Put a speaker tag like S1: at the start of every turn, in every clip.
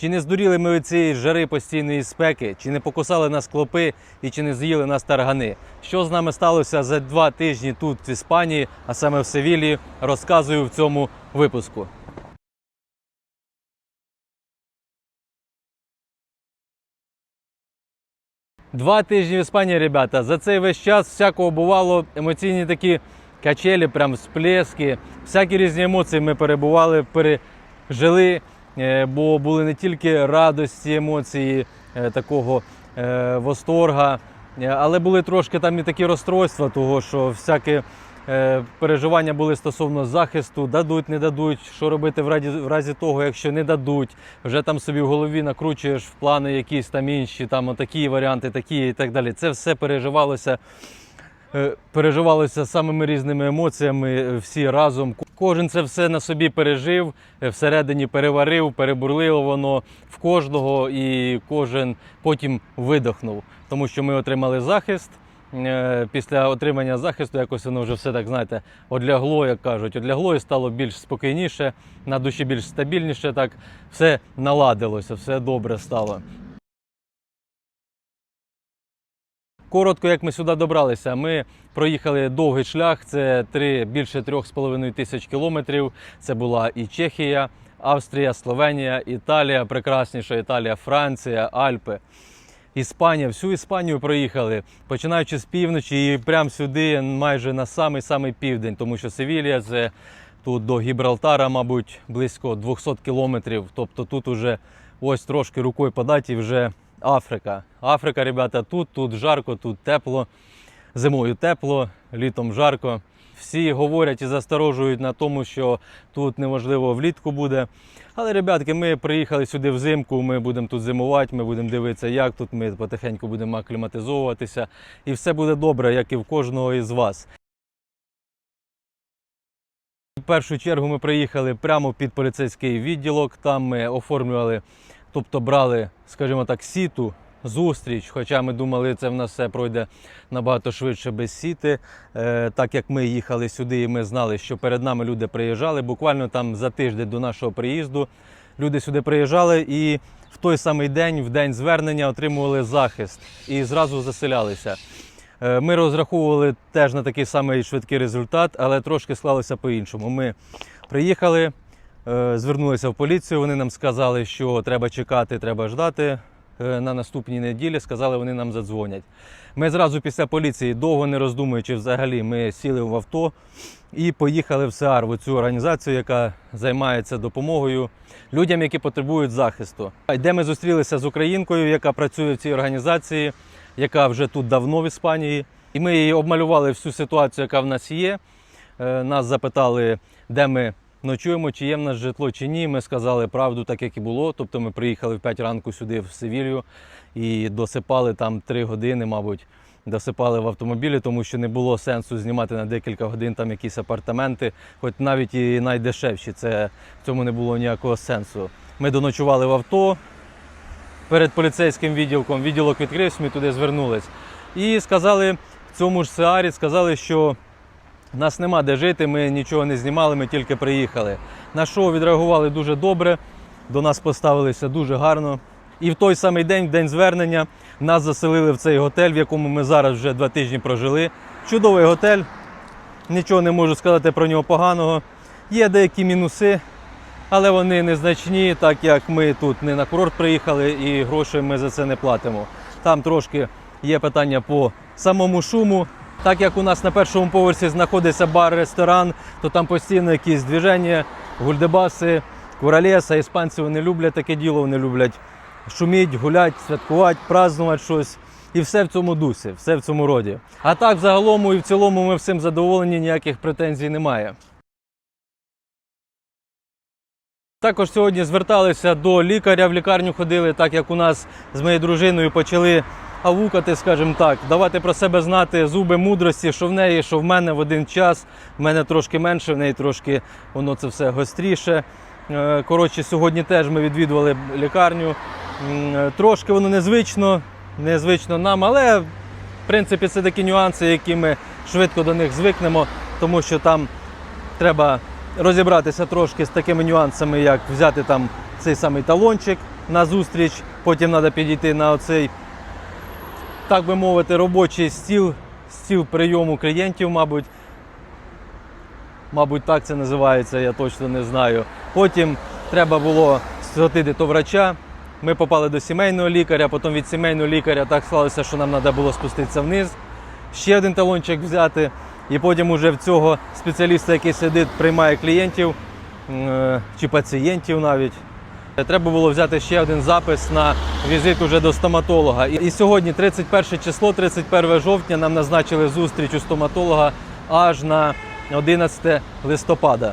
S1: Чи не здуріли ми від цієї жари постійної спеки, чи не покусали нас клопи і чи не з'їли нас таргани? Що з нами сталося за два тижні тут, в Іспанії, а саме в Севілії, розказую в цьому випуску. Два тижні в Іспанії, ребята. За цей весь час всякого бувало емоційні такі качелі, прям сплески. Всякі різні емоції ми перебували, пережили, бо були не тільки радості, емоції е, такого е, восторга, е, але були трошки там і такі розстройства, того що всякі е, переживання були стосовно захисту, дадуть, не дадуть, що робити в разі, в разі того, якщо не дадуть. Вже там собі в голові накручуєш в плани якісь там інші, там такі варіанти, такі і так далі. Це все переживалося. Е, Переживалося самими різними емоціями е, всі разом. Кожен це все на собі пережив, е, всередині переварив, перебурлило воно в кожного, і кожен потім видохнув, тому що ми отримали захист. Після отримання захисту якось воно вже все так знаєте, одлягло, як кажуть, одлягло і стало більш спокійніше, на душі більш стабільніше. Так все наладилося, все добре стало. Коротко, як ми сюди добралися, ми проїхали довгий шлях. Це три, більше 3,5 тисяч кілометрів. Це була і Чехія, Австрія, Словенія, Італія, прекрасніша Італія, Франція, Альпи. Іспанія, всю Іспанію проїхали, починаючи з півночі і прямо сюди, майже на самий самий південь, тому що Севілія це тут до Гібралтара, мабуть, близько 200 кілометрів. Тобто тут уже ось трошки рукою подати і вже Африка. Африка, ребята, тут, тут жарко, тут тепло. Зимою тепло, літом жарко. Всі говорять і засторожують на тому, що тут неможливо влітку буде. Але, ребятки, ми приїхали сюди взимку, ми будемо тут зимувати, ми будемо дивитися, як тут ми потихеньку будемо акліматизовуватися. І все буде добре, як і в кожного із вас. В першу чергу ми приїхали прямо під поліцейський відділок. Там ми оформлювали, тобто брали, скажімо так, сіту, зустріч. Хоча ми думали, це в нас все пройде набагато швидше без сіти. Е, так як ми їхали сюди, і ми знали, що перед нами люди приїжджали. Буквально там за тиждень до нашого приїзду люди сюди приїжджали і в той самий день, в день звернення, отримували захист і зразу заселялися. Е, Ми розраховували теж на такий самий швидкий результат, але трошки склалося по-іншому. Ми приїхали, звернулися в поліцію. Вони нам сказали, що треба чекати, треба ждати. Е, На наступній неділі сказали, вони нам задзвонять. Ми зразу після поліції, довго не роздумуючи взагалі, ми сіли в авто і поїхали в СЕАР, в цю організацію, яка займається допомогою людям, які потребують захисту. Де ми зустрілися з українкою, яка працює в цій організації, яка вже тут давно в Іспанії. І ми їй обмалювали всю ситуацію, яка в нас є. Е, Нас запитали, де ми ночуємо, чи є в нас житло, чи ні. Ми сказали правду, так як і було. Тобто ми приїхали в 5 ранку сюди, в Севілью, і досипали там 3 години, мабуть. Досипали в автомобілі, тому що не було сенсу знімати на декілька годин там якісь апартаменти, хоч навіть і найдешевші. Це в цьому не було ніякого сенсу. Ми доночували в авто перед поліцейським відділком. Відділок відкрився, ми туди звернулись. І сказали в цьому ж Сеарі, сказали, що нас нема де жити, ми нічого не знімали, ми тільки приїхали. На що відреагували дуже добре, до нас поставилися дуже гарно. І в той самий день, в день звернення, нас заселили в цей готель, в якому ми зараз вже два тижні прожили. Чудовий готель, нічого не можу сказати про нього поганого. Є деякі мінуси, але вони незначні, так як ми тут не на курорт приїхали і грошей ми за це не платимо. Там трошки є питання по самому шуму. Так як у нас на першому поверсі знаходиться бар-ресторан, то там постійно якісь движення, гульдебаси, куралеса. Іспанці вони люблять таке діло, вони люблять шуміть, гулять, святкувати, празднувати щось. І все в цьому дусі, все в цьому роді. А так, взагалом і в цілому ми всім задоволені, ніяких претензій немає. Також сьогодні зверталися до лікаря, в лікарню ходили, так як у нас з моєю дружиною почали авукати, скажімо так, давати про себе знати зуби мудрості, що в неї, що в мене в один час. В мене трошки менше, в неї трошки воно це все гостріше. Е, Коротше, сьогодні теж ми відвідували лікарню. Е, Трошки воно незвично, незвично нам, але в принципі це такі нюанси, які ми швидко до них звикнемо, тому що там треба розібратися трошки з такими нюансами, як взяти там цей самий талончик на зустріч, потім треба підійти на оцей, так би мовити, робочий стіл, стіл прийому клієнтів, мабуть. Мабуть, так це називається, я точно не знаю. Потім треба було сходити до врача. Ми попали до сімейного лікаря, потім від сімейного лікаря так склалося, що нам треба було спуститися вниз, ще один талончик взяти. І потім уже в цього спеціаліста, який сидить, приймає клієнтів е, чи пацієнтів навіть. Треба було взяти ще один запис на візит уже до стоматолога. І сьогодні, 31 число, 31 жовтня, нам назначили зустріч у стоматолога аж на 11 листопада.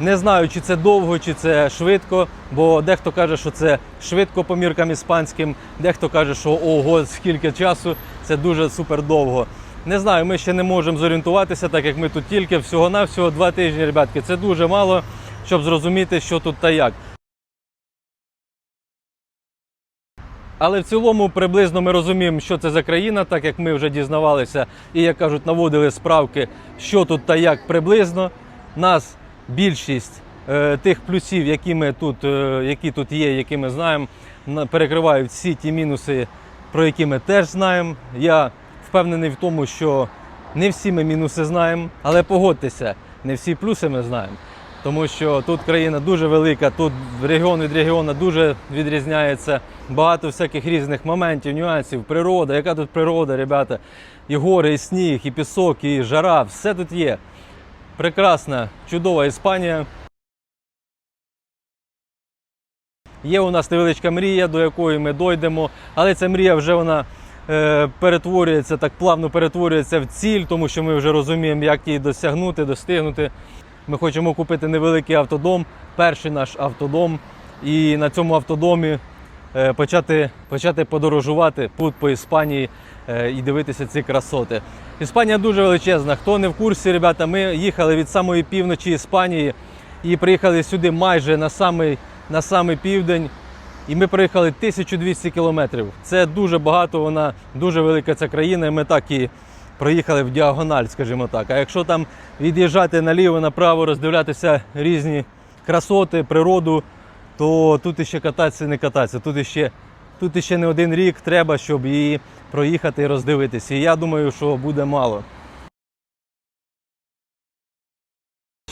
S1: Не знаю, чи це довго, чи це швидко, бо дехто каже, що це швидко по міркам іспанським, дехто каже, що ого, скільки часу, це дуже супер довго. Не знаю, ми ще не можемо зорієнтуватися, так як ми тут тільки всього-навсього два тижні, ребятки. Це дуже мало, щоб зрозуміти, що тут та як. Але в цілому приблизно ми розуміємо, що це за країна, так як ми вже дізнавалися і, як кажуть, наводили справки, що тут та як приблизно. Нас більшість е, тих плюсів, які ми тут, е, які тут є, які ми знаємо, перекривають всі ті мінуси, про які ми теж знаємо. Я впевнений в тому, що не всі ми мінуси знаємо, але погодьтеся, не всі плюси ми знаємо. Тому що тут країна дуже велика, тут регіон від регіону дуже відрізняється. Багато всяких різних моментів, нюансів, природа. Яка тут природа, ребята? І гори, і сніг, і пісок, і жара, все тут є. Прекрасна, чудова Іспанія. Є у нас невеличка мрія, до якої ми дойдемо, але ця мрія вже вона е, перетворюється, так плавно перетворюється в ціль, тому що ми вже розуміємо, як її досягнути, достигнути. Ми хочемо купити невеликий автодом, перший наш автодом, і на цьому автодомі е, почати, почати подорожувати тут по Іспанії е, і дивитися ці красоти. Іспанія дуже величезна. Хто не в курсі, ребята, ми їхали від самої півночі Іспанії і приїхали сюди майже на самий, на самий південь. І ми проїхали 1200 кілометрів. Це дуже багато, вона дуже велика ця країна, і ми так і проїхали в діагональ, скажімо так. А якщо там від'їжджати наліво, направо, роздивлятися різні красоти, природу, то тут іще кататися не кататися. Тут іще, тут іще не один рік треба, щоб її проїхати і роздивитися. І я думаю, що буде мало.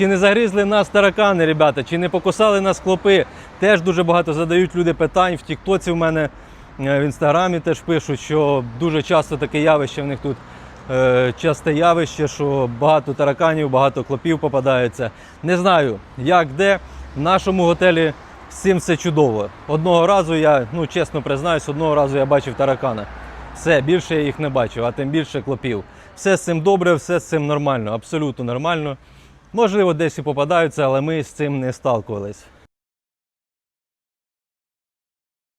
S1: Чи не загризли нас таракани, ребята, чи не покусали нас клопи? Теж дуже багато задають люди питань. В Тіктоці в мене е, в інстаграмі теж пишуть, що дуже часто таке явище в них тут часте явище, що багато тараканів, багато клопів попадається. Не знаю, як де. В нашому готелі з цим все чудово. Одного разу я, ну чесно признаюсь, одного разу я бачив таракана. Все, більше я їх не бачив, а тим більше клопів. Все з цим добре, все з цим нормально, абсолютно нормально. Можливо, десь і попадаються, але ми з цим не сталкувались.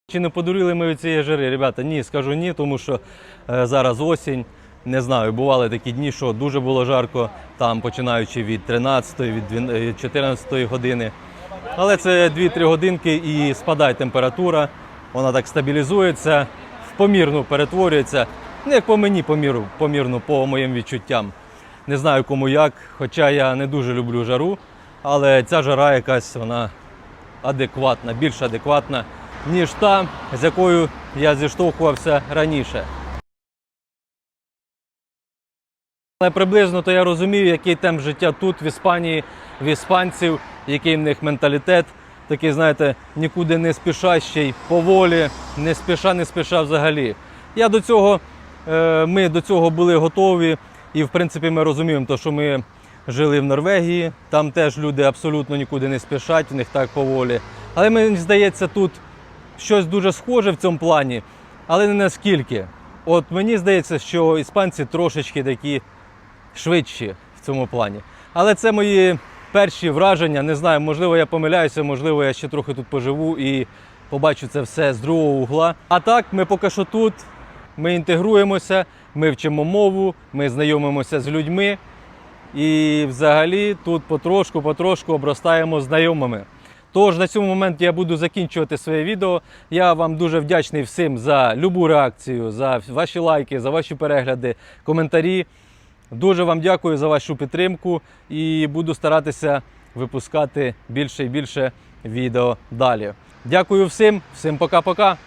S1: Чи не подурили ми від цієї жари, ребята? Ні, скажу ні, тому що е, зараз осінь. Не знаю, бували такі дні, що дуже було жарко, там починаючи від 13 від 12, від 14 години. Але це 2-3 годинки і спадає температура, вона так стабілізується, в помірну перетворюється. Не як по мені поміру, помірну, по моїм відчуттям. Не знаю кому як, хоча я не дуже люблю жару, але ця жара якась вона адекватна, більш адекватна, ніж та, з якою я зіштовхувався раніше. Але приблизно то я розумію, який темп життя тут, в Іспанії, в іспанців, який в них менталітет, такий, знаєте, нікуди не спішащий, поволі, не спіша, не спіша взагалі. Я до цього, е, ми до цього були готові, і в принципі ми розуміємо, то, що ми жили в Норвегії, там теж люди абсолютно нікуди не спішать, в них так поволі. Але мені здається, тут щось дуже схоже в цьому плані, але не наскільки. От мені здається, що іспанці трошечки такі швидші в цьому плані. Але це мої перші враження. Не знаю, можливо, я помиляюся, можливо, я ще трохи тут поживу і побачу це все з другого угла. А так, ми поки що тут, ми інтегруємося, ми вчимо мову, ми знайомимося з людьми. І взагалі тут потрошку-потрошку обростаємо знайомими. Тож на цьому моменті я буду закінчувати своє відео. Я вам дуже вдячний всім за любу реакцію, за ваші лайки, за ваші перегляди, коментарі. Дуже вам дякую за вашу підтримку і буду старатися випускати більше і більше відео далі. Дякую всім, всім пока-пока.